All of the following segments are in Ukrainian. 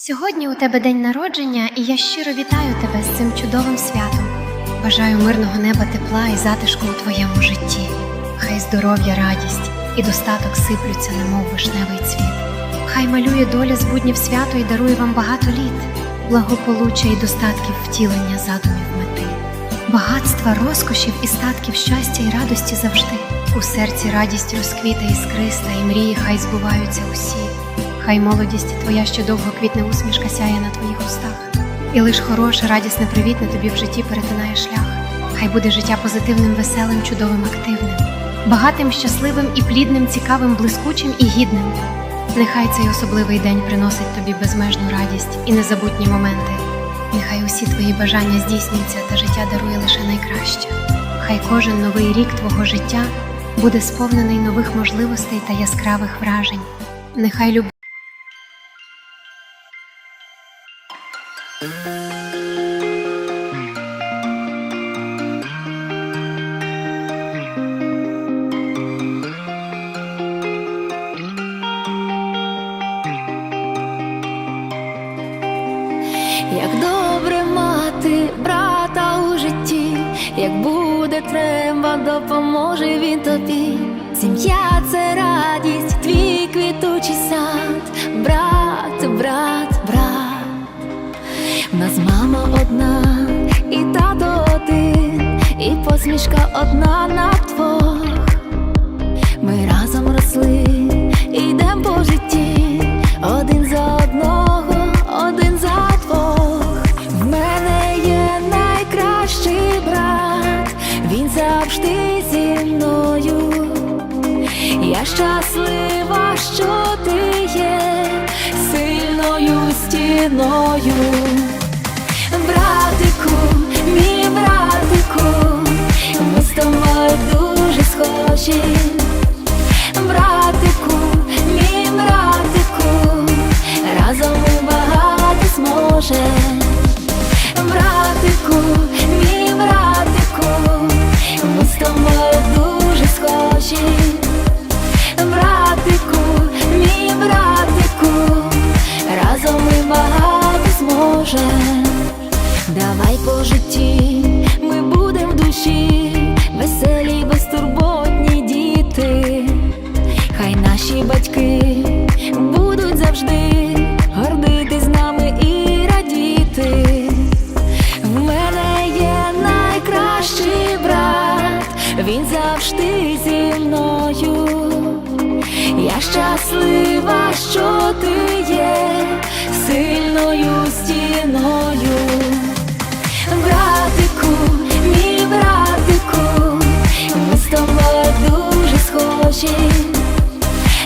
Сьогодні у тебе день народження, і я щиро вітаю тебе з цим чудовим святом. Бажаю мирного неба, тепла і затишку у твоєму житті. Хай здоров'я, радість і достаток сиплються, немов вишневий цвіт. Хай малює доля з буднів свято і дарує вам багато літ, благополуччя і достатків втілення задумів мети, багатства, розкошів і статків щастя і радості завжди. У серці радість розквіта іскриста, і мрії хай збуваються усі. Хай молодість твоя ще довго квітне усмішка сяє на твоїх устах. І лиш хороше, радісне, привітне тобі в житті перетинає шлях. Хай буде життя позитивним, веселим, чудовим, активним, багатим, щасливим і плідним, цікавим, блискучим і гідним. Нехай цей особливий день приносить тобі безмежну радість і незабутні моменти. Нехай усі твої бажання здійснюються та життя дарує лише найкраще. Хай кожен новий рік твого життя буде сповнений нових можливостей та яскравих вражень. Нехай любов. Як добре мати брата у житті, як буде треба, допоможе він тобі. Сім'я це радість, твій нас мама одна, і тато один, і посмішка одна на двох. Ми разом росли, і йдем по житті, один за одного, один за двох. В мене є найкращий брат, він завжди зі мною. Я щаслива, що ти є сильною стіною. Схожі. Братику, мій братику, разом ми багато зможем. Братику, мій братику, ми з тобою дуже схожі. Братику, мій братику, разом ми багато зможем. Давай по житті, ми будем в душі, веселі, Щаслива, що ти є сильною стіною. Братику, мій братику, ми з тобою дуже схожі.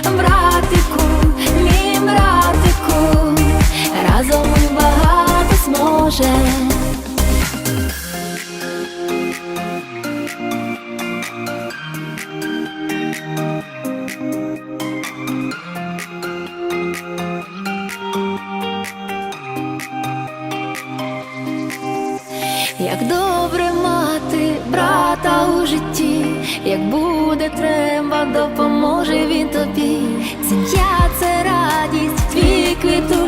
Братику, мій братику, разом ми багато зможем. Добре мати брата у житті, як буде треба, допоможе він тобі. Сім'я це радість, твій квітучий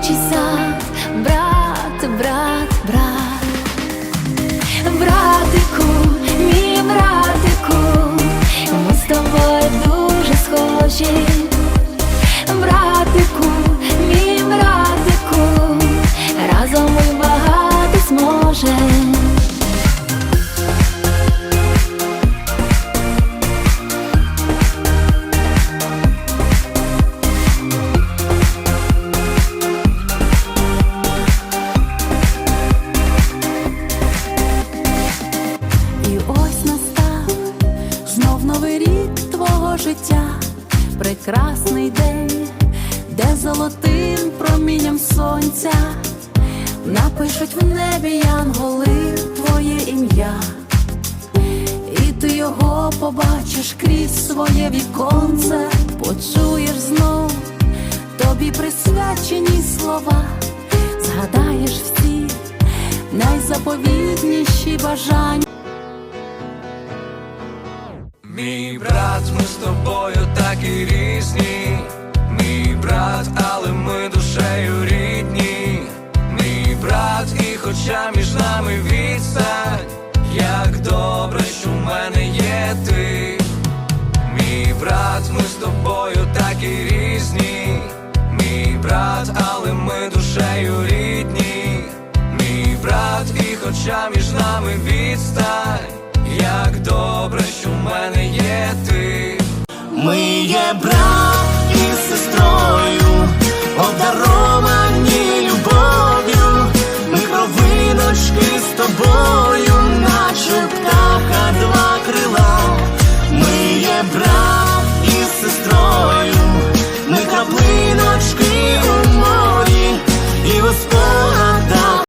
новий рік твого життя, прекрасний день, де золотим промінням сонця напишуть в небі янголи твоє ім'я, і ти його побачиш крізь своє віконце, почуєш знов тобі присвячені слова, згадаєш всі найзаповітніші бажання. Мій брат, ми з тобою так і різні, мій брат, але ми душею рідні, мій брат, і хоча між нами відстань, як добре, що в мене є ти, мій брат, ми з тобою так і різні, мій брат, але ми душею рідні, мій брат, і хоча між нами відстань як добре, що в мене є ти. Ми є брат.